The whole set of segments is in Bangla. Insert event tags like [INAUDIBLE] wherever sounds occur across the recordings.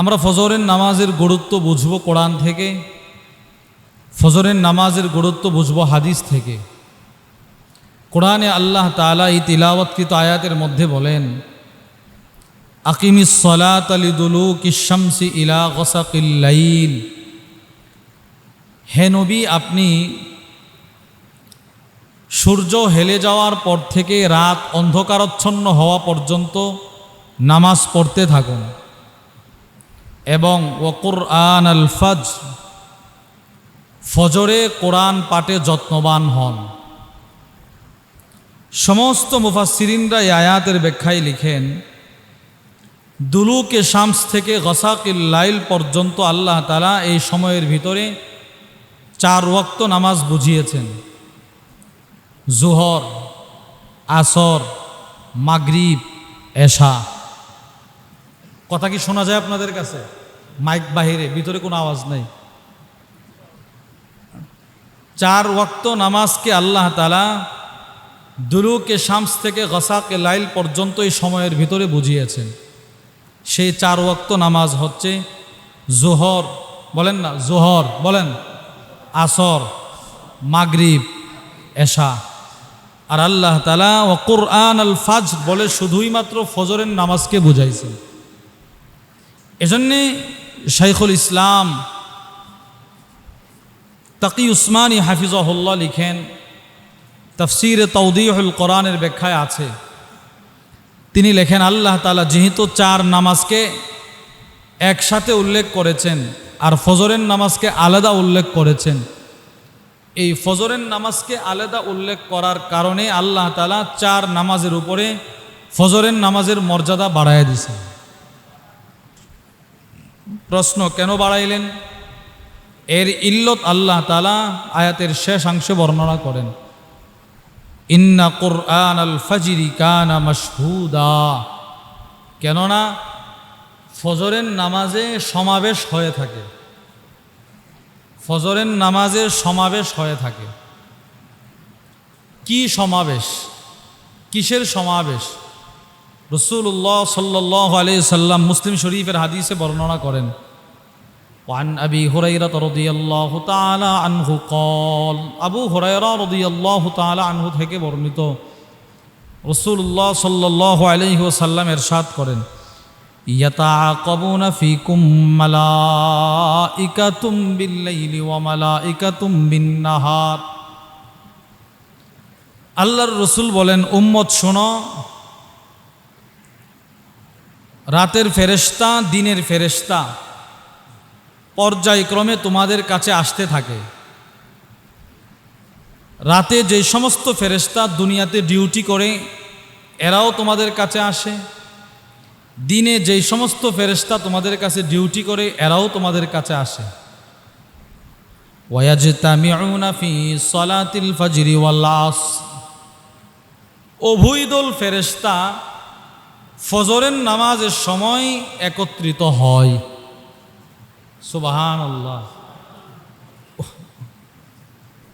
আমরা ফজরের নামাজের গুরুত্ব বুঝব কোরআন থেকে, ফজরের নামাজের গুরুত্ব বুঝব হাদিস থেকে। কোরআনে আল্লাহ তালা এই তিলাওয়াতকৃত আয়াতের মধ্যে বলেন, আকিমিস সলাত ইলা গসাকিল্লাইল হে নবী, আপনি সূর্য হেলে যাওয়ার পর থেকে রাত অন্ধকারচ্ছন্ন হওয়া পর্যন্ত নামাজ পড়তে থাকুন। এবং ওকুর আন আল ফজ। ফজরে কোরআন পাঠে যত্নবান হন। সমস্ত মুফাসিরিনরা আয়াতের ব্যাখ্যায় লিখেন, দুলুকে শামস থেকে গসাকিল লাইল পর্যন্ত আল্লাহ তালা এই সময়ের ভিতরে চার ওয়াক্ত নামাজ বুঝিয়েছেন। জুহর, আসর, মাগরিব, এশা। কথা কি শোনা যায় আপনাদের কাছে? মাইক বাহিরে, ভিতরে কোনো আওয়াজ নেই। চার ওয়াক্ত নামাজকে আল্লাহ তালা দুলুকে শামস থেকে গসাকে লাইল পর্যন্ত এই সময়ের ভিতরে বুঝিয়েছেন। সেই চার ওয়াক্ত নামাজ হচ্ছে জোহর, বলেন না, জোহর, বলেন, আসর, মাগরিব, এশা। আর আল্লাহ তালা ও কোরআন আল ফাজ বলে শুধুই মাত্র ফজরের নামাজকে বুঝাইছেন। এজন্যে শাইখুল ইসলাম তাকি উসমানী হাফিজহুল্লাহ লিখেন, তফসির তৌদিহুল কোরআনের ব্যাখ্যায় আছে। তিনি লেখেন, আল্লাহ তালা যেহেতু চার নামাজকে একসাথে উল্লেখ করেছেন, আর ফজরের নামাজকে আলাদা উল্লেখ করেছেন, এই ফজরের নামাজকে আলাদা উল্লেখ করার কারণে আল্লাহ তালা চার নামাজের উপরে ফজরের নামাজের মর্যাদা বাড়াইয়া দিছেন প্রশ্ন কেন বাড়াইলেন? এর ইল্লত আল্লাহ তালা আয়াতের শেষাংশে বর্ণনা করেন। ইন্না কোরআন আল ফাজিরি কানা মশহুদা। কেননা ফজরের নামাজে সমাবেশ হয়ে থাকে। ফজরের নামাজে সমাবেশ হয়ে থাকে। কি সমাবেশ? কিসের সমাবেশ? রসুল্লাহ সাল্লাহ আলি সাল্লাম মুসলিম শরীফের হাদিসে বর্ণনা করেন وعن أبي هريرة رضي الله تعالى عنه قال আবু হুরায়রা رضي الله تعالى عنه থেকে বর্ণিত রসুল্লাহ সাল্লাল্লাহু আলাইহি ওয়াসাল্লাম এরশাদ করেন ইয়াতাআকাবুনা ফীকুম মালাইকাতুম বিল-লাইলি ওয়া মালাইকাতুম বিন-নাহার আল্লাহর রসুল বলেন উম্মত শোনো রাতের ফেরেশতা, দিনের ফেরেশতা পর্যায়ক্রমে তোমাদের কাছে আসতে থাকে। রাতে যে সমস্ত ফেরেস্তা দুনিয়াতে ডিউটি করে, এরাও তোমাদের কাছে আসে। দিনে যেই সমস্ত ফেরেস্তা তোমাদের কাছে ডিউটি করে, এরাও তোমাদের কাছে আসে। উভয় দল ফেরেস্তা ফজরের নামাজের সময় একত্রিত হয়। সুবাহান আল্লাহ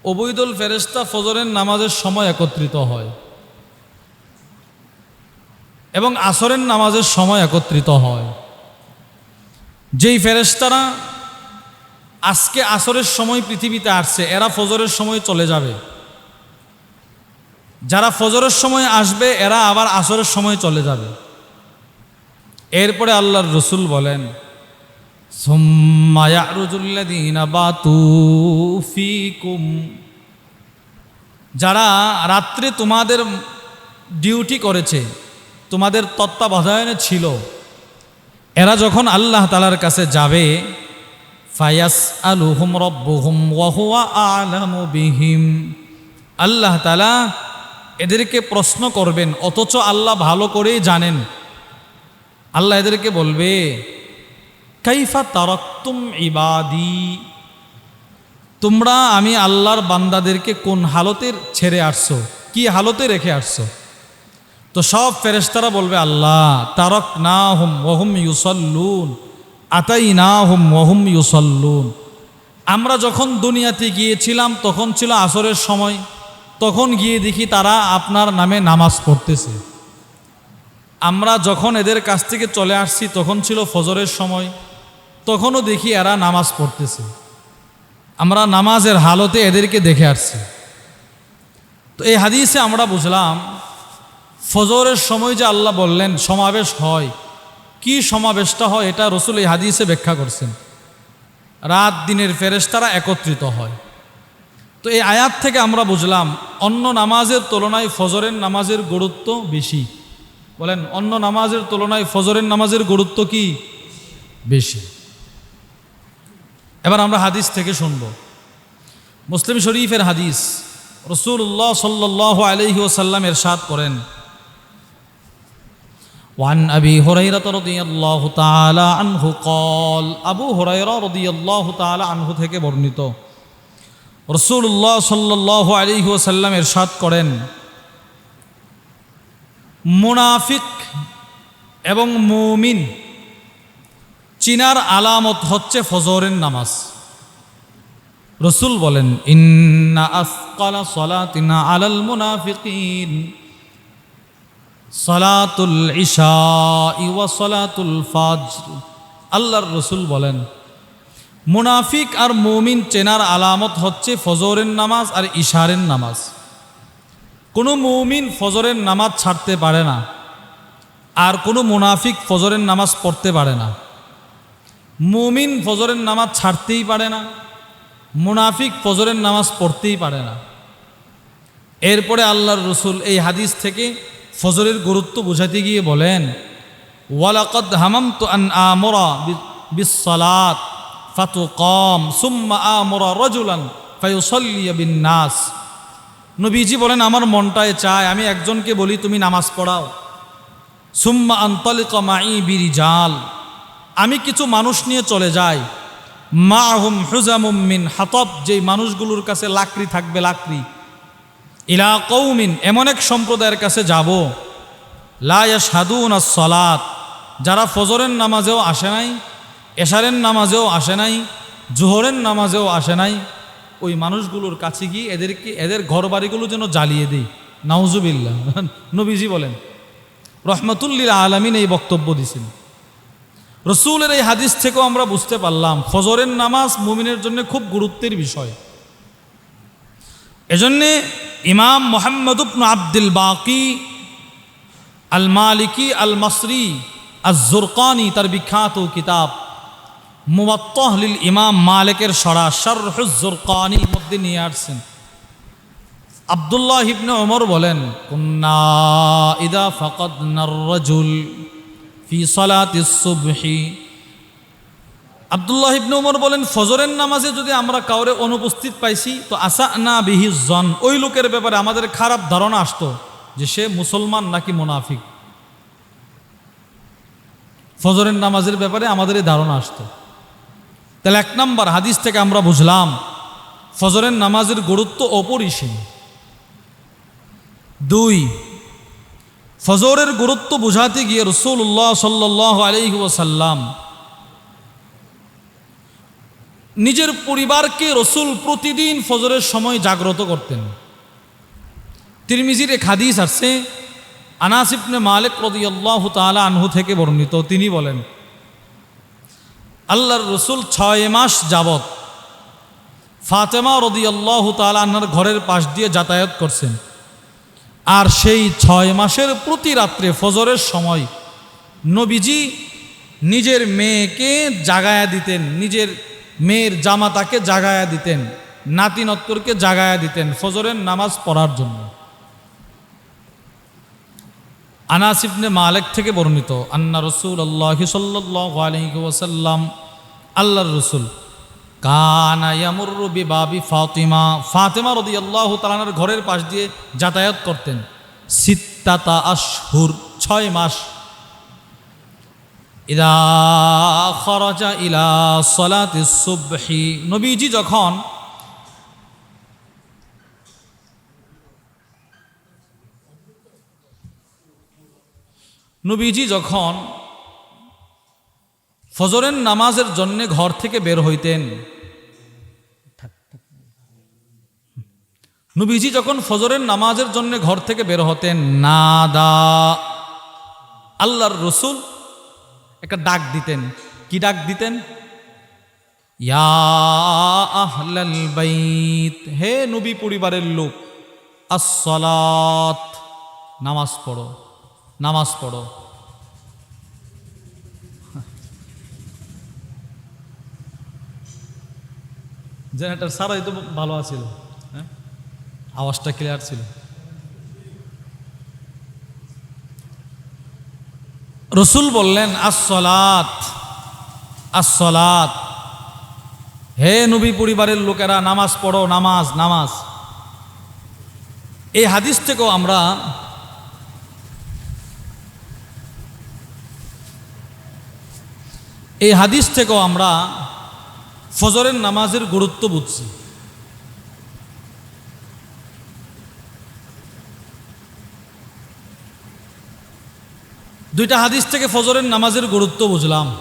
অবৈদুল ফেরেস্তা ফজরের নামাজের সময় একত্রিত হয়। এবং আসরের নামাজের সময় একত্রিত হয়। যেই ফেরেস্তারা আজকে আসরের সময় পৃথিবীতে আসছে, এরা ফজরের সময় চলে যাবে। যারা ফজরের সময় আসবে, এরা আবার আসরের সময় চলে যাবে। এরপরে আল্লাহর রসুল বলেন যারা রাত্রে তোমাদের ডিউটি করেছে, তোমাদের তত্ত্বাবধায়নে ছিল, এরা যখন আল্লাহ তালার কাছে যাবে ফায়াস আলুহুম রব্বুহুম ওয়াহুয়া আলামু বিহিম। আল্লাহ তালা এদেরকে প্রশ্ন করবেন, অথচ আল্লাহ ভালো করেই জানেন। আল্লাহ এদেরকে বলবে, কাইফা তারক্তুম ইবাদি? তোমরা, আমি আল্লাহর বান্দাদেরকে কোন হালতের ছেড়ে আসছো? কি হালতে রেখে আসছো? তো সব ফেরেস্তারা বলবে, আল্লাহ তারক না হুম ওহুম ইউসল্লুন আতাই না হুম ওহুম ইউসল্লুন। আমরা যখন দুনিয়াতে গিয়েছিলাম, তখন ছিল আসরের সময়। তখন গিয়ে দেখি তারা আপনার নামে নামাজ পড়তেছে। আমরা যখন এদের কাছ থেকে চলে আসছি, তখন ছিল ফজরের সময়। তখনও দেখি এরা নামাজ পড়তেছে। আমরা নামাজের হালতে এদেরকে দেখে আসছি। তো এই হাদিসে আমরা বুঝলাম, ফজরের সময় যে আল্লাহ বললেন, সমাবেশ হয়। কি সমাবেশটা হয়, এটা রসুল এই হাদিসে ব্যাখ্যা করছেন। রাত দিনের ফেরেশতারা একত্রিত হয়। তো এই আয়াত থেকে আমরা বুঝলাম, অন্য নামাজের তুলনায় ফজরের নামাজের গুরুত্ব বেশি। বলেন অন্য নামাজের তুলনায় ফজরের নামাজের গুরুত্ব কি বেশি এবার আমরা হাদিস থেকে শুনব মুসলিম শরীফের হাদিস রসুল্লাহ সাল্লাহ আলহি ওসাল্লাম এরশাদ করেন وعن أبي هريرة رضي الله تعالى عنه قال أبو هريرة رضي الله تعالى عنه থেকে বর্ণিত রসুল্লাহ সাল্লাহ আলহি ওসাল্লাম এরশাদ করেন মুনাফিক এবং মুমিন, চিনার আলামত হচ্ছে ফজরের নামাজ। রসুল বলেন, ইন্না আলাল মুনাফিকিন। সলাতুল ইশা ইওয়া সলাতুল ফাজর। আল্লাহর রসুল বলেন, মুনাফিক আর মুমিন চেনার আলামত হচ্ছে ফজরের নামাজ আর ইশারের নামাজ। কোনো মুমিন ফজরের নামাজ ছাড়তে পারে না, আর কোনো মুনাফিক ফজরের নামাজ পড়তে পারে না। মুমিন ফজরের নামাজ ছাড়তেই পারে না, মুনাফিক ফজরের নামাজ পড়তেই পারে না। এরপরে আল্লাহর রসুল এই হাদিস থেকে ফজরের গুরুত্ব বোঝাতে গিয়ে বলেন, ওয়ালাকদ হামাম তো আমরা বিসলাত ফাতু কম সুম্মা আমরা রজুলান ফায়ুসল্লিয়া বিন নাস। নবীজি বলেন, আমার মনটায় চায়, আমি একজনকে বলি, তুমি নামাজ পড়াও। সুম্মা আন্তলিক বিরি জাল আমি কিছু মানুষ নিয়ে চলে যাই। মা হুম হুজামুম মিন হাতব যেই মানুষগুলোর কাছে লাকড়ি থাকবে, লাকড়ি। ইলা কৌমিন এমন এক সম্প্রদায়ের কাছে যাব। লায়া সাদুন সলাত। যারা ফজরের নামাজেও আসে নাই, এশারের নামাজেও আসে নাই, জোহরের নামাজেও আসে নাই ওই মানুষগুলোর কাছে গিয়ে এদেরকে, এদের ঘর বাড়িগুলো যেন জ্বালিয়ে দিই। নাউজুবিল্লা [LAUGHS] নবীজি বলেন রহমতুল্লিল আলমিন এই বক্তব্য দিছেন। রসুলের এই হাদিস থেকেও আমরা বুঝতে পারলাম, ফজরের নামাজ মুমিনের জন্য খুব গুরুত্বের বিষয়। এজন্যে ইমাম মোহাম্মদ আব্দুল বাকি আল মালিকি আল মাসরি আজ জুরকানি তার বিখ্যাত কিতাব মুবাত্তহলিল ইমাম মালিকের সরা শরহুজুরকানির মধ্যে নিয়ে আসছেন। আবদুল্লাহ ইবনে ওমর বলেন, কুন্না ইদা ফকদ রাজুল ফি সলাতি সুবহি। আবদুল্লাহ ইবনে উমর বলেন, ফজরের নামাজে যদি আমরা কাউরে অনুপস্থিত পাইছি, তো আসা না বিহি জন। ওই লোকের ব্যাপারে আমাদের খারাপ ধারণা আসতো যে সে মুসলমান নাকি মুনাফিক। ফজরের নামাজের ব্যাপারে আমাদের ধারণা আসতো। তাহলে এক নম্বর হাদিস থেকে আমরা বুঝলাম, ফজরের নামাজের গুরুত্ব অপরিসীম। দুই, ফজরের গুরুত্ব বোঝাতে গিয়ে রসুল্লাহ সাল্লাহ আলহি ওসাল্লাম নিজের পরিবারকে রসুল প্রতিদিন ফজরের সময় জাগ্রত করতেন। তিরমিজির এক হাদিস আসছে আনাসিবনে মালিক রদি আল্লাহ তালা আনহু থেকে বর্ণিত। তিনি বলেন আল্লাহর রসুল ছয় মাস যাবত ফাতেমা রদি আল্লাহ তালা আন্নার ঘরের পাশ দিয়ে যাতায়াত করছেন। আর সেই ছয় মাসের প্রতি রাত্রে ফজরের সময় নবীজি নিজের মেয়েকে জাগায়া দিতেন, নিজের মেয়ের জামাতাকে জাগায়া দিতেন, নাতিনত্তরকে জাগায়া দিতেন ফজরের নামাজ পড়ার জন্য। আনাসিবনে মালেক থেকে বর্ণিত, আন্না রসুল আল্লাহ সাল্লাসাল্লাম আল্লাহর রসুল কানায়ামুরবি বাবি ফাতিমা, ফাতেমা রদি আল্লাহ তালানার ঘরের পাশ দিয়ে যাতায়াত করতেন। সিত্তাতা আশহুর, ছয় মাস। ইদা খরচা ইলা সলাতি সুবহি, নবীজি যখন নবীজি যখন ফজরের নামাজের জন্য ঘর থেকে বের হইতেন, নবীজি যখন ফজরের নামাজের জন্য ঘর থেকে বের হতেন, নাদা, আল্লাহর রসুল একটা ডাক দিতেন। কি ডাক দিতেন? বাইত, হে নবী পরিবারের লোক, আসসালাত, নামাজ পড়ো। নামাজ পড়ো। জেনারেটার সারাই তো ভালো আছিল হ্যাঁ? আওয়াজটা ক্লিয়ার ছিল। রসুল বললেন আসলাত আসলাত হে নবী পরিবারের লোকেরা নামাজ পড়ো নামাজ নামাজ। এই হাদিস থেকেও আমরা এই হাদিস থেকেও আমরা ফজরের নামাজের গুরুত্ব বুঝছি। দুইটা হাদিস থেকে ফজরের নামাজের গুরুত্ব বুঝলাম।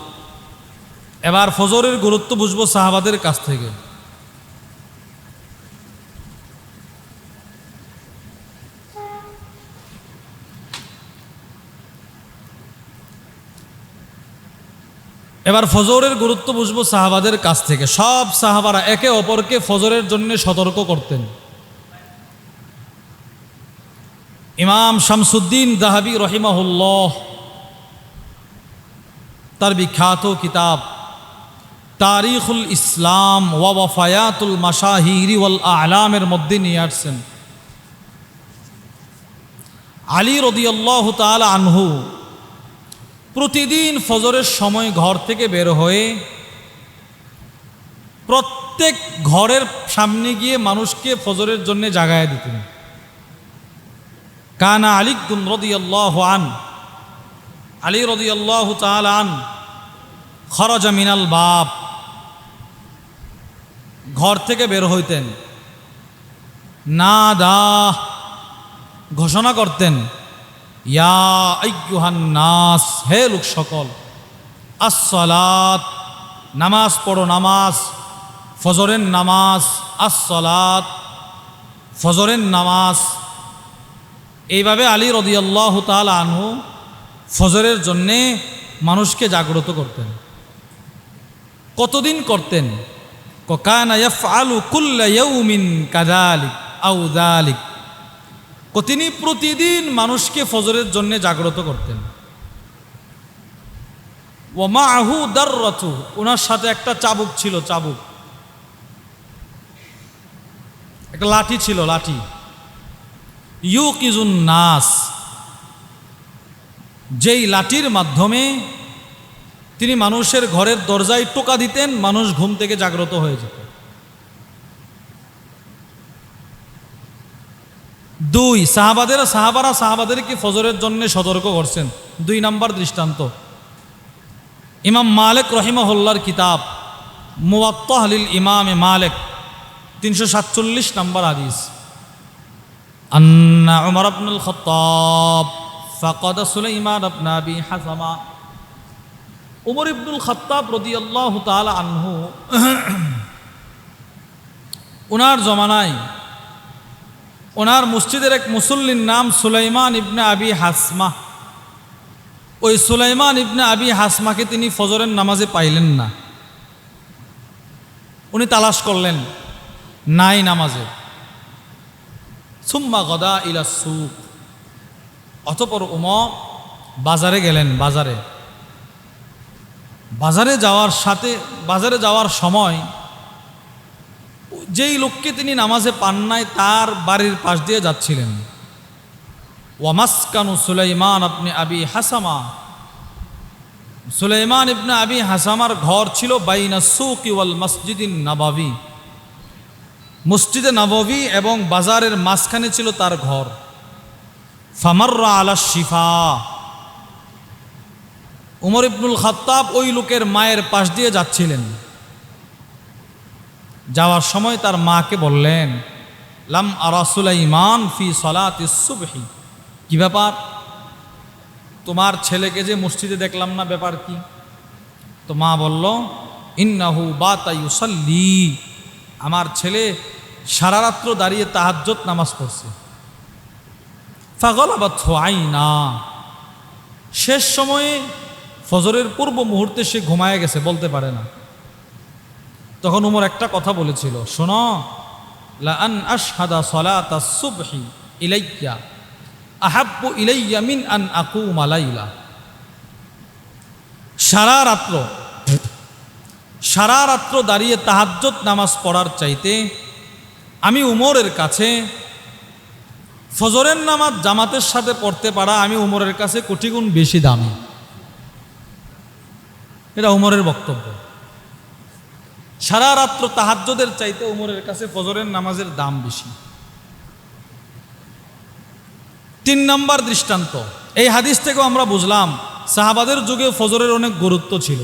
এবার ফজরের গুরুত্ব বুঝব সাহাবাদের কাছ থেকে। এবার ফজরের গুরুত্ব বুঝব সাহাবাদের কাছ থেকে। সব সাহাবারা একে অপরকে ফজরের জন্য সতর্ক করতেন। ইমাম শামসুদ্দিন দাহাবি রহিমাহুল্লাহ, তার বিখ্যাত কিতাব তারিখুল ইসলাম ওয়া ওয়াফায়াতুল মাশাহিরি ওয়াল আলামের মধ্যে নিয়ে আসছেন। আলী রদিয়াল্লাহ তাআলা আনহু প্রতিদিন ফজরের সময় ঘর থেকে বের হয়ে প্রত্যেক ঘরের সামনে গিয়ে মানুষকে ফজরের জন্য জাগায় দিতেন। কানা আলী রদিয়াল্লাহ আন, আলী রদিয়াল্লাহ তাআলা আন, খরজা মিনাল বাপ ঘর থেকে বের হইতেন। না দা ঘোষণা করতেন ইয়া নাস হে লোক সকল, আসসালাত, নামাজ পড়ো নামাজ, ফজরের নামাজ, আসসালাত, ফজরের নামাজ। এইভাবে আলী রদিয়াল্লাহ তাল আনহু ফজরের জন্যে মানুষকে জাগ্রত করতেন। কতদিন করতেন? কানা ইয়াফআলু কুল্লা আও যালিক। ও তিনি প্রতিদিন মানুষকে ফজরের জন্য জাগ্রত করতেন। ওমা আহু দার রথু ওনার সাথে একটা চাবুক ছিল, চাবুক। একটা লাঠি ছিল, লাঠি। ইউ কিজুন নাস, যেই লাঠির মাধ্যমে তিনি মানুষের ঘরের দরজায় টোকা দিতেন, মানুষ ঘুম থেকে জাগ্রত হয়ে যেত। দুই, সাহাবাদের, সাহাবারা সাহাবাদেরকে ফজরের জন্য সতর্ক করছেন। দুই নাম্বার দৃষ্টান্ত। ইমাম মালেক রহিমহল্লার কিতাব মুওয়াত্তাহলিল ইমাম মালেক, তিনশো সাতচল্লিশ নম্বর হাদিস। আন্না উমর আবনুল খত্তাব, ফাকাদ সুলাইমান আবনা আবি হাসামা। উমর ইবনুল খত্তাব রদিয়াল্লাহু তাআলা আনহু ওনার জমানায় ওনার মসজিদের এক মুসল্লির নাম সুলাইমান ইবনে আবি হাসমা। ওই সুলাইমান ইবনে আবি হাসমাকে তিনি ফজরের নামাজে পাইলেন না। উনি তালাশ করলেন, নাই নামাজে। সুম্মা গদা ইলা সুক। অতপর উম বাজারে গেলেন, বাজারে। বাজারে যাওয়ার সাথে, বাজারে যাওয়ার সময় যেই লোককে তিনি নামাজে পান নাই, তার বাড়ির পাশ দিয়ে যাচ্ছিলেন। ওয়ামাসকানু সুলাইমান আপনি আবি হাসামা। সুলাইমান ইবনে আবি হাসামার ঘর ছিল বাইনা সুকি ওয়াল মসজিদিন নাবাবি। মসজিদে নববী এবং বাজারের মাঝখানে ছিল তার ঘর। ফামাররা আলা শিফা। উমর ইবনুল খাত্তাব ওই লোকের মায়ের পাশ দিয়ে যাচ্ছিলেন। যাওয়ার সময় তার মাকে বললেন, লাম আরাসুলাইমান ফি সলাত সুবহি। কি ব্যাপার? তোমার ছেলেকে যে মসজিদে দেখলাম না, ব্যাপার কি? তো মা বলল, ইন্নাহু বা তাইউসাল্লি আমার ছেলে সারা রাত্র দাঁড়িয়ে তাহাজ্জত নামাজ পড়ছে। ফাগলাবাত না শেষ সময়ে ফজরের পূর্ব মুহূর্তে সে ঘুমায় গেছে, বলতে পারে না। তখন উমর একটা কথা বলেছিল, শোনো, লাআন আশহাদা ইলাইয়া মিন আন আকুম আলাইলা সারা রাত্র সারা রাত্র দাঁড়িয়ে তাহাজ্জত নামাজ পড়ার চাইতে আমি উমরের কাছে, ফজরের নামাজ জামাতের সাথে পড়তে পারা আমি উমরের কাছে কোটি গুণ বেশি দামি। এটা উমরের বক্তব্য। সারা রাত্র তাহাজ্জদের চাইতে উমরের কাছে ফজরের নামাজের দাম বেশি। তিন নম্বর দৃষ্টান্ত। এই হাদিস থেকেও আমরা বুঝলাম, সাহাবাদের যুগে ফজরের অনেক গুরুত্ব ছিল।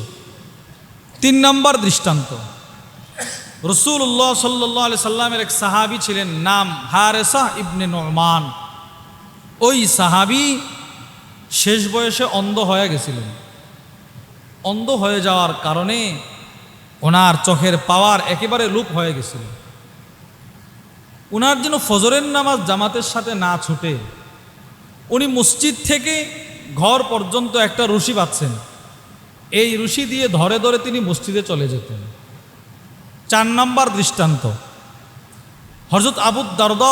তিন নম্বর দৃষ্টান্ত। রসুল্লাহ সাল্লাহ আলি সাল্লামের এক সাহাবি ছিলেন, নাম হারেসা ইবনে নরমান ওই সাহাবি শেষ বয়সে অন্ধ হয়ে গেছিলেন। অন্ধ হয়ে যাওয়ার কারণে ওনার চোখের পাওয়ার একেবারে লুপ হয়ে গেছিল। ওনার যেন ফজরের নামাজ জামাতের সাথে না ছুটে, উনি মসজিদ থেকে ঘর পর্যন্ত একটা রশি পাচ্ছেন এই রশি দিয়ে ধরে ধরে তিনি মসজিদে চলে যেতেন। চার নম্বর দৃষ্টান্ত। হজরত আবু দারদা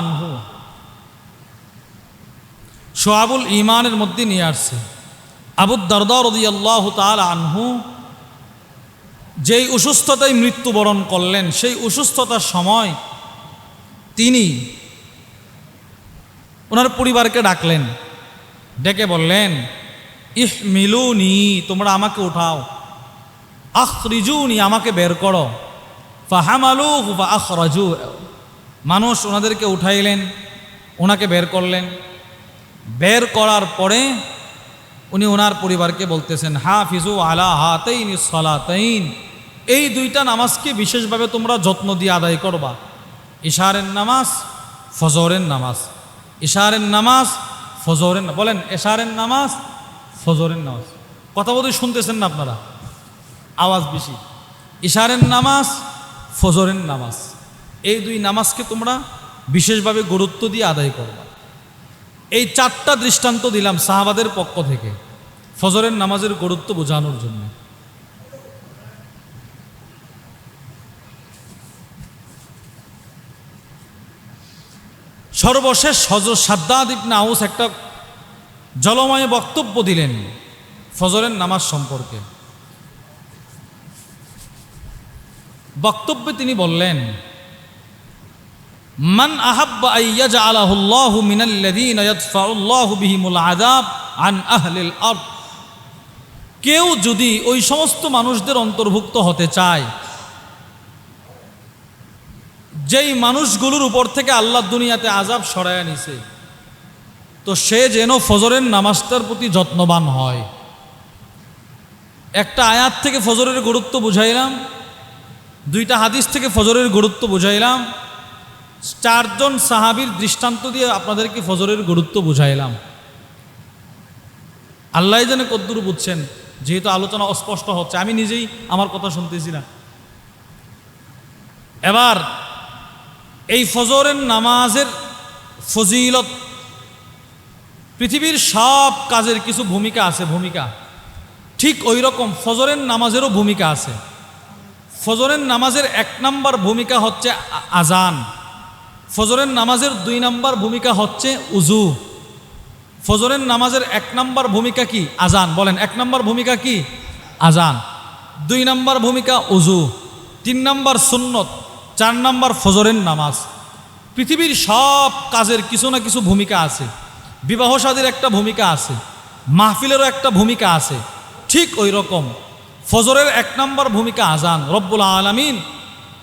আনহু সোহাবুল ইমানের মধ্যে নিয়ে আসছে। আবু দারদা রদিয়াল্লাহ তাআলা আনহু যেই অসুস্থতায় মৃত্যুবরণ করলেন, সেই অসুস্থতার সময় তিনি ওনার পরিবারকে ডাকলেন। ডেকে বললেন, ইহ মিলুনি, তোমরা আমাকে উঠাও। আখরিজুনি, আমাকে বের করো। ফাহামালু বা আখরাজু মানুষ ওনাদেরকে উঠাইলেন, ওনাকে বের করলেন। বের করার পরে উনি ওনার পরিবারকে বলতেছেন হা ফিজু আলা হাতাইন সলাতাইন। এই দুইটা নামাজকে বিশেষভাবে তোমরা যত্ন দিয়ে আদায় করবা। ইশারের নামাজ, ফজরের নামাজ। ইশারের নামাজ, ফজরের বলেন এশারের নামাজ, ফজরের নামাজ। কথা বলতে শুনতেছেন না আপনারা? আওয়াজ বেশি। ইশারের নামাজ, ফজরের নামাজ। এই দুই নামাজকে তোমরা বিশেষভাবে গুরুত্ব দিয়ে আদায় করবা। এই চারটা দৃষ্টান্ত দিলাম সাহাবাদের পক্ষ থেকে। ফজরের নামাজের গুরুত্ব বোঝানোর জন্য। সর্বশেষ হজর সাদ্দাদ ইবনে আউস একটা জলময় বক্তব্য দিলেন ফজরের নামাজ সম্পর্কে। বক্তব্যে তিনি বললেন, মান আহাব্বা আইয়াজ আলাহুল্লাহু মিনাল্লাযীনা ইয়াদফাউল্লাহু বিহিমুল আযাব আন আহলিল কেউ যদি ওই সমস্ত মানুষদের অন্তর্ভুক্ত হতে চায় যেই মানুষগুলোর উপর থেকে আল্লাহ দুনিয়াতে আজাব সরায় নিছে, তো সে যেন ফজরের নামাজটার প্রতি যত্নবান হয়। একটা আয়াত থেকে ফজরের গুরুত্ব বুঝাইলাম, দুইটা হাদিস থেকে ফজরের গুরুত্ব বুঝাইলাম, চারজন সাহাবীর দৃষ্টান্ত দিয়ে আপনাদেরকে ফজরের গুরুত্ব বুঝাইলাম। আল্লাহ যেন কদ্দুর বুঝছেন, যেহেতু আলোচনা অস্পষ্ট হচ্ছে, আমি নিজেই আমার কথা শুনতেছি না। এবার এই ফজরের নামাজের ফজিলত পৃথিবীর সব কাজের কিছু ভূমিকা আছে, ভূমিকা। ঠিক ওই রকম ফজরের নামাজেরও ভূমিকা আছে। ফজরের নামাজের এক নাম্বার ভূমিকা হচ্ছে আজান ফজরের নামাজের দুই নাম্বার ভূমিকা হচ্ছে উজু ফজরের নামাজের এক নাম্বার ভূমিকা কি? আজান। বলেন, এক নাম্বার ভূমিকা কি? আজান। দুই নাম্বার ভূমিকা উজু তিন নাম্বার সুন্নত। চার নাম্বার ফজরের নামাজ। পৃথিবীর সব কাজের কিছু না কিছু ভূমিকা আছে। বিবাহ সাদীর একটা ভূমিকা আছে। মাহফিলেরও একটা ভূমিকা আছে। ঠিক ওই রকম। ফজরের এক নাম্বার ভূমিকা আজান। রব্বুল আলমিন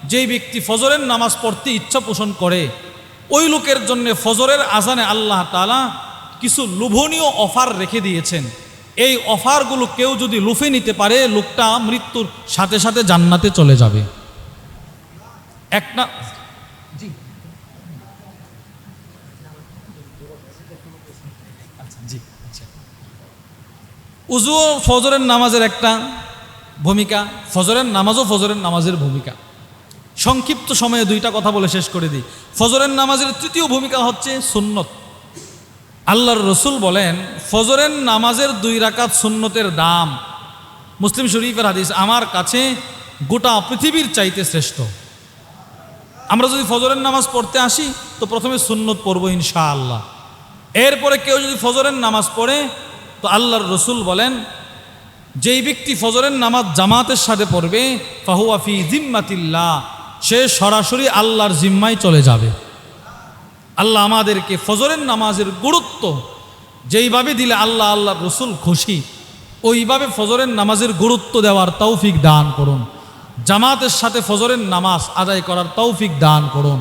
যেই ব্যক্তি ফজরের নামাজ পড়তে ইচ্ছা পোষণ করে, ওই লোকের জন্য ফজরের আজানে আল্লাহ তালা কিছু লোভনীয় অফার রেখে দিয়েছেন। এই অফারগুলো কেউ যদি লুফে নিতে পারে, লোকটা মৃত্যুর সাথে সাথে জান্নাতে চলে যাবে। এক না জি। আচ্ছা জি আচ্ছা। উজু ও ফজরের নামাজের একটা ভূমিকা ফজরের নামাজও ফজরের নামাজের ভূমিকা। সংক্ষিপ্ত সময়ে দুইটা কথা বলে শেষ করে দিই। ফজরের নামাজের তৃতীয় ভূমিকা হচ্ছে সুন্নত। আল্লাহর রসুল বলেন ফজরের নামাজের দুই রাকাত সুন্নতের দাম। মুসলিম শরীফের হাদিস আমার কাছে গোটা পৃথিবীর চাইতে শ্রেষ্ঠ। আমরা যদি ফজরের নামাজ পড়তে আসি, তো প্রথমে সুন্নত পড়ব ইনশাআল্লাহ। এরপরে কেউ যদি ফজরের নামাজ পড়ে, তো আল্লাহর রসুল বলেন, যেই ব্যক্তি ফজরের নামাজ জামাতের সাথে পড়বে ফাহুয়াফি জিম্মাতিল্লাহ, সে সরাসরি আল্লাহর জিম্মায় চলে যাবে। আল্লাহ আমাদেরকে ফজরের নামাজের গুরুত্ব যেইভাবে দিলে আল্লাহ আল্লাহর রসুল খুশি, ওইভাবে ফজরের নামাজের গুরুত্ব দেওয়ার তৌফিক দান করুন। জামাতের সাথে ফজরের নামাজ আদায় করার তৌফিক দান করুন।